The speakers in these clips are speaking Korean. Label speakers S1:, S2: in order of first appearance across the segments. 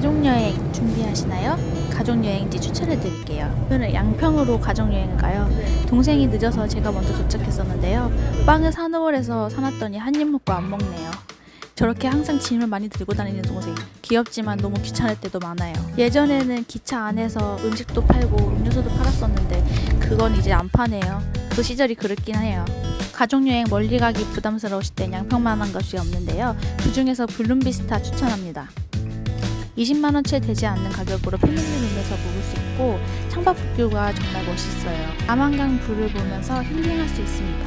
S1: 가족여행 준비하시나요? 가족여행지 추천해 드릴게요. 오늘은 양평으로 가족여행을 가요. 동생이 늦어서 제가 먼저 도착했었는데요. 빵을 사놓으래서 사놨더니 한 입 먹고 안 먹네요. 저렇게 항상 짐을 많이 들고 다니는 동생. 귀엽지만 너무 귀찮을 때도 많아요. 예전에는 기차 안에서 음식도 팔고 음료수도 팔았었는데 그건 이제 안 파네요. 그 시절이 그립긴 해요. 가족여행 멀리 가기 부담스러우실 땐 양평만한 것이 없는데요. 그 중에서 블룸비스타 추천합니다. 20만 원 채 되지 않는 가격으로 패밀리룸에서 묵을 수 있고 창밖 뷰가 정말 멋있어요. 남한강 불을 보면서 힐링할 수 있습니다.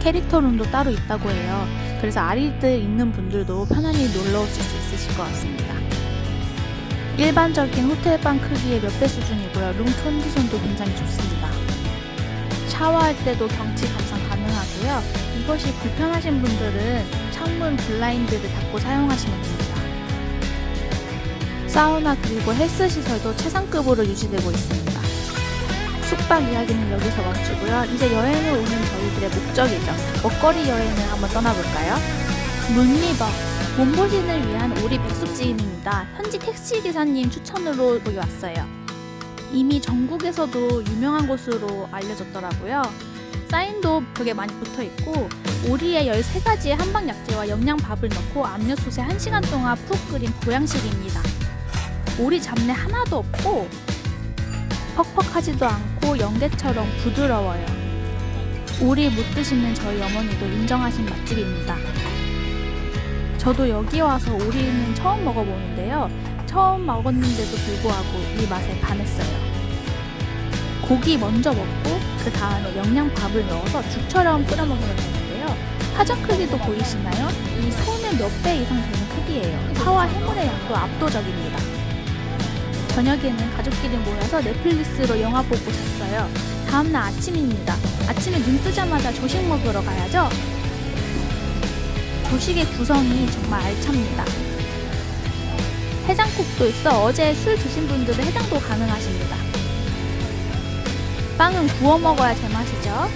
S1: 캐릭터 룸도 따로 있다고 해요. 그래서 아이들 있는 분들도 편안히 놀러 오실 수 있으실 것 같습니다. 일반적인 호텔 방 크기의 몇 배 수준이고요. 룸 컨디션도 굉장히 좋습니다. 샤워할 때도 경치 감상 가능하고요. 이것이 불편하신 분들은 창문 블라인드를 닫고 사용하시면 됩니다. 사우나 그리고 헬스 시설도 최상급으로 유지되고 있습니다. 숙박 이야기는 여기서 멈추고요. 이제 여행을 오는 저희들의 목적이죠. 먹거리 여행을 한번 떠나볼까요? 문리버 몸보신을 위한 오리 백숙찜입니다. 현지 택시 기사님 추천으로 여기 왔어요. 이미 전국에서도 유명한 곳으로 알려졌더라고요. 사인도 벽에 많이 붙어 있고 오리에 13가지의 한방 약재와 영양밥을 넣고 압력솥에 1시간 동안 푹 끓인 보양식입니다. 오리 잡내 하나도 없고 퍽퍽하지도 않고 연계처럼 부드러워요. 오리 못 드시는 저희 어머니도 인정하신 맛집입니다. 저도 여기 와서 오리는 처음 먹어보는데요. 처음 먹었는데도 불구하고 이 맛에 반했어요. 고기 먼저 먹고 그 다음에 영양밥을 넣어서 죽처럼 끓여 먹으면 되는데요. 화전 크기도 보이시나요? 이 손의 몇 배 이상 되는 크기예요. 파와 해물의 양도 압도적입니다. 저녁에는 가족끼리 모여서 넷플릭스로 영화 보고 잤어요. 다음날 아침입니다. 아침에 눈 뜨자마자 조식 먹으러 가야죠? 조식의 구성이 정말 알찹니다. 해장국도 있어 어제 술 드신 분들은 해장도 가능하십니다. 빵은 구워 먹어야 제맛이죠.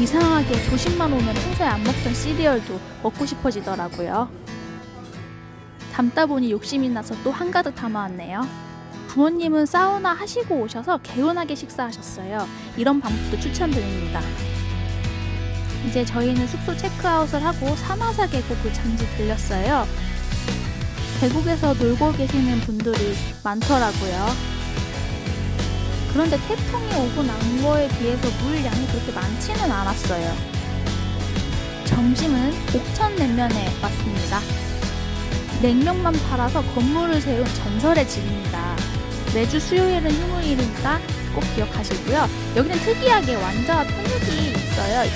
S1: 이상하게 조식만 오면 평소에 안 먹던 시리얼도 먹고 싶어지더라고요. 담다 보니 욕심이 나서 또 한가득 담아왔네요. 부모님은 사우나 하시고 오셔서 개운하게 식사하셨어요. 이런 방법도 추천드립니다. 이제 저희는 숙소 체크아웃을 하고 사마사 계곡을 잠시 들렸어요. 계곡에서 놀고 계시는 분들이 많더라고요. 그런데 태풍이 오고 난 거에 비해서 물 양이 그렇게 많지는 않았어요. 점심은 옥천 냉면에 왔습니다. 냉면만 팔아서 건물을 세운 전설의 집입니다. 매주 수요일은 휴무일이니까 꼭 기억하시고요. 여기는 특이하게 완자와 편육이 있어요.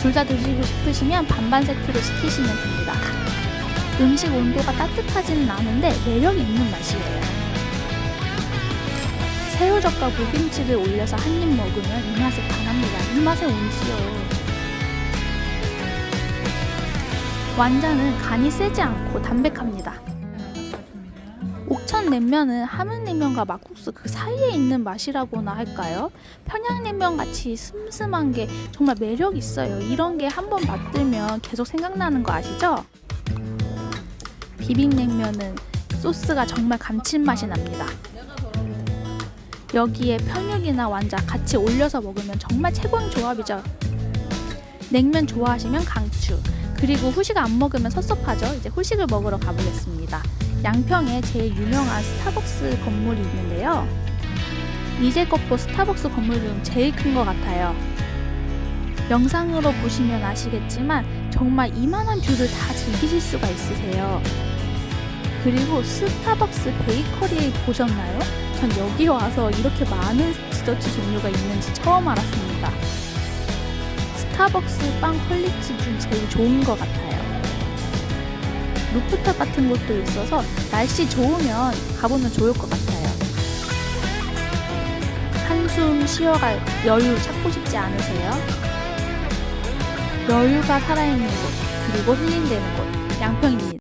S1: 둘 다 드시고 싶으시면 반반 세트로 시키시면 됩니다. 음식 온도가 따뜻하지는 않은데 매력 있는 맛이에요. 새우젓과 무김치를 올려서 한 입 먹으면 이 맛에 반합니다. 이 맛에 온지요. 완자는 간이 세지 않고 담백합니다. 옥천 냉면은 함흥냉면과 막국수 그 사이에 있는 맛이라고나 할까요? 평양냉면 같이 슴슴한 게 정말 매력 있어요. 이런 게 한번 맛들면 계속 생각나는 거 아시죠? 비빔냉면은 소스가 정말 감칠맛이 납니다. 여기에 편육이나 완자 같이 올려서 먹으면 정말 최고인 조합이죠. 냉면 좋아하시면 강추. 그리고 후식 안 먹으면 섭섭하죠. 이제 후식을 먹으러 가보겠습니다. 양평에 제일 유명한 스타벅스 건물이 있는데요. 이제껏보 스타벅스 건물 중 제일 큰 것 같아요. 영상으로 보시면 아시겠지만 정말 이만한 뷰를 다 즐기실 수가 있으세요. 그리고 스타벅스 베이커리 보셨나요? 전 여기 와서 이렇게 많은 디저트 종류가 있는지 처음 알았습니다. 스타벅스 빵 퀄리티 중 제일 좋은 것 같아요. 루프탑 같은 곳도 있어서 날씨 좋으면 가보면 좋을 것 같아요. 한숨 쉬어갈 여유 찾고 싶지 않으세요? 여유가 살아있는 곳, 그리고 힐링되는 곳, 양평입니다.